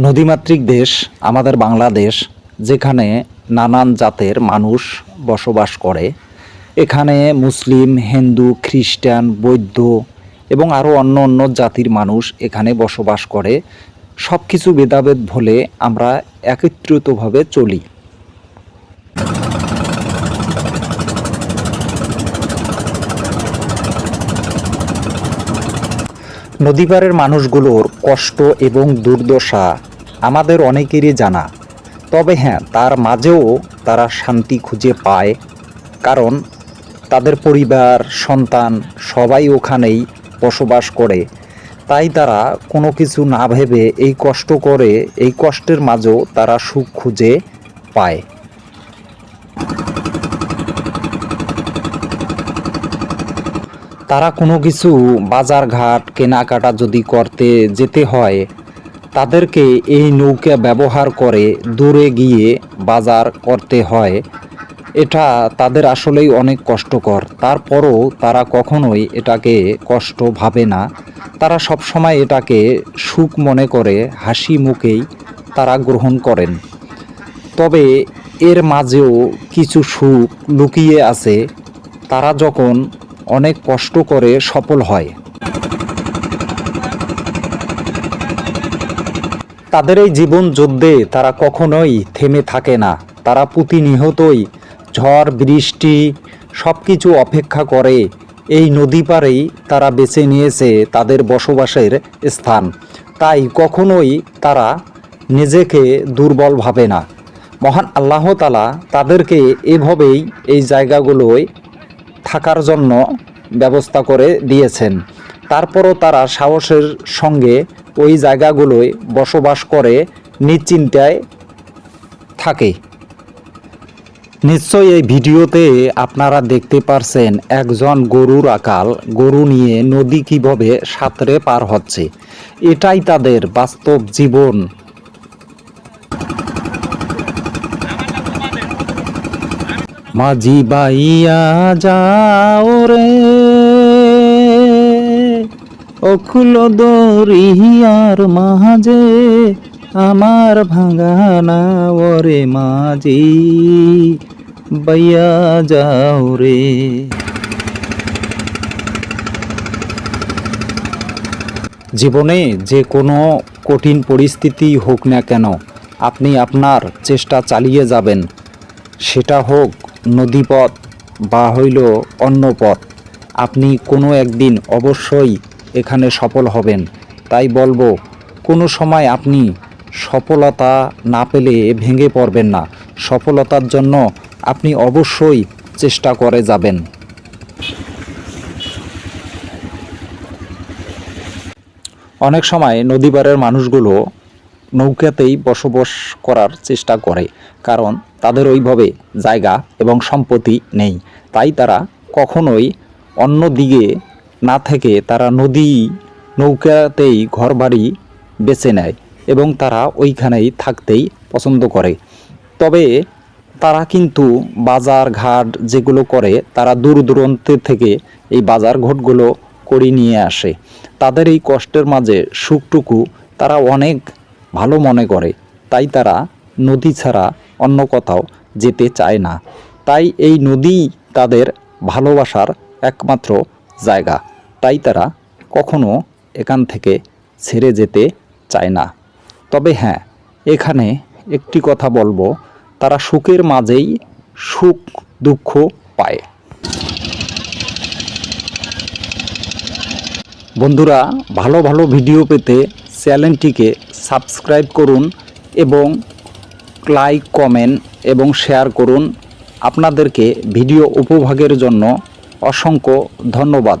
নদীমাতৃক দেশ, আমাদের বাংলাদেশ, যেখানে নানান জাতের মানুষ বসবাস করে। এখানে মুসলিম, হিন্দু, খ্রিস্টান, বৌদ্ধ এবং আরও অন্য অন্য জাতির মানুষ এখানে বসবাস করে। সব কিছু ভেদাভেদ ভুলে আমরা একত্রিতভাবে চলি। নদীপাড়ের মানুষগুলোর কষ্ট এবং দুর্দশা আমাদের অনেকেরই জানা। তবে হ্যাঁ তার মাঝেও তারা শান্তি খুঁজে পায়, কারণ তাদের পরিবার, সন্তান সবাই ওখানেই বসবাস করে। তাই তারা কোনো কিছু না ভেবে এই কষ্ট করে, এই কষ্টের মাঝেও তারা সুখ খুঁজে পায়। তারা কোনো কিছু বাজার ঘাট কেনাকাটা যদি করতে যেতে হয় তাদেরকে এই নৌকা ব্যবহার করে দূরে গিয়ে বাজার করতে হয়। এটা তাদের আসলেই অনেক কষ্টকর। তারপরও তারা কখনোই এটাকে কষ্ট ভাবে না। তারা সবসময় এটাকে সুখ মনে করে, হাসি মুখেই তারা গ্রহণ করেন। তবে এর মাঝেও কিছু সুখ লুকিয়ে আছে। তারা যখন অনেক কষ্ট করে সফল হয় তাদের এই জীবন যুদ্ধে তারা কখনোই থেমে থাকে না। তারা প্রতিনিহতই ঝড়, বৃষ্টি সব কিছু অপেক্ষা করে। এই নদী পারেই তারা বেছে নিয়েছে তাদের বসবাসের স্থান। তাই কখনোই তারা নিজেকে দুর্বল ভাবে না। মহান আল্লাহ তালা তাদেরকে এভাবেই এই জায়গাগুলোয় থাকার জন্য ব্যবস্থা করে দিয়েছেন। তারপরও তারা সাহসের সঙ্গে ওই জায়গাগুলোয় বসবাস করে নিশ্চিন্তায় থাকে। নিশ্চয়ই এই ভিডিওতে আপনারা দেখতে পারছেন একজন গরুর আকাল। গরু নিয়ে নদী কীভাবে সাঁতরে পার হচ্ছে, এটাই তাদের বাস্তব জীবন। মাঝি বাইয়া যাও রে। অখুল দরিয়ার মাঝে আমার ভাঙানা ওরে মাঝি, বাইয়া যাও রে। জীবনে যে কোনো কঠিন পরিস্থিতি হোক না কেন, আপনি আপনার চেষ্টা চালিয়ে যাবেন। সেটা হোক নদীপথ বা হইল অন্য পথ আপনি কোনো একদিন অবশ্যই এখানে সফল হবেন। তাই বলব, কোনো সময় আপনি সফলতা না পেলে ভেঙে পড়বেন না। সফলতার জন্য আপনি অবশ্যই চেষ্টা করে যাবেন। অনেক সময় নদীপাড়ের মানুষগুলো নৌকাতেই বসবাস করার চেষ্টা করে, কারণ তাদের ওইভাবে জায়গা এবং সম্পত্তি নেই। তাই তারা কখনোই অন্য দিকে না থেকে তারা নদী নৌকাতেই ঘরবাড়ি বেছে নেয় এবং তারা ওইখানেই থাকতেই পছন্দ করে। তবে তারা কিন্তু বাজার ঘাট যেগুলো করে, তারা দূর দূরান্ত থেকে এই বাজার ঘাটগুলো করে নিয়ে আসে। তাদের এই কষ্টের মাঝে সুখটুকু তারা অনেক ভালো মনে করে। তাই তারা নদী ছাড়া অন্য কোথাও যেতে চায় না। তাই এই নদী তাদের ভালোবাসার একমাত্র জায়গা। তাই তারা কখনো এখান থেকে ছেড়ে যেতে চায় না। তবে হ্যাঁ এখানে একটি কথা বলব, তারা সুখের মাঝেই সুখ দুঃখ পায়। বন্ধুরা, ভালো ভালো ভিডিও পেতে চ্যানেলটিকে সাবস্ক্রাইব করুন এবং লাইক, কমেন্ট এবং শেয়ার করুন। আপনাদেরকে ভিডিও উপভাগের জন্য অসংখ্য ধন্যবাদ।